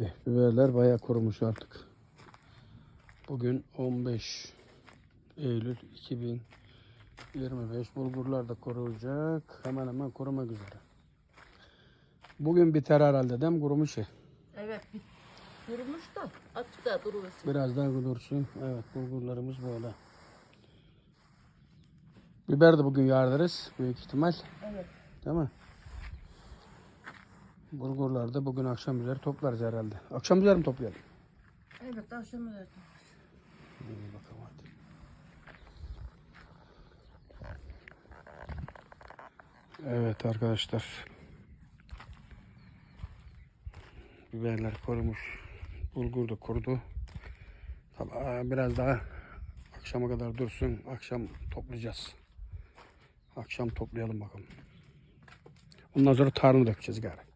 Eh, Biberler bayağı kurumuş artık. Bugün 15 Eylül 2025. Bulgurlar da kuruyacak. Hemen hemen kurumak üzere. Bugün biter herhalde değil mi kurumuş ya? Evet bit. Durmuş da açık da duruversin. Biraz daha dursun. Evet bulgurlarımız böyle. Biber de bugün yardırız büyük ihtimal. Evet. Değil mi? Bulgurlar da bugün akşam üzeri toplarız herhalde. Akşam üzeri mi toplayalım? Evet akşam öyle. İyi bakalım hadi. Evet arkadaşlar. Biberler kurumuş. Bulgur da kurudu. Biraz daha akşama kadar dursun. Akşam toplayacağız. Akşam toplayalım bakalım. Ondan sonra tarhını dökeceğiz gari.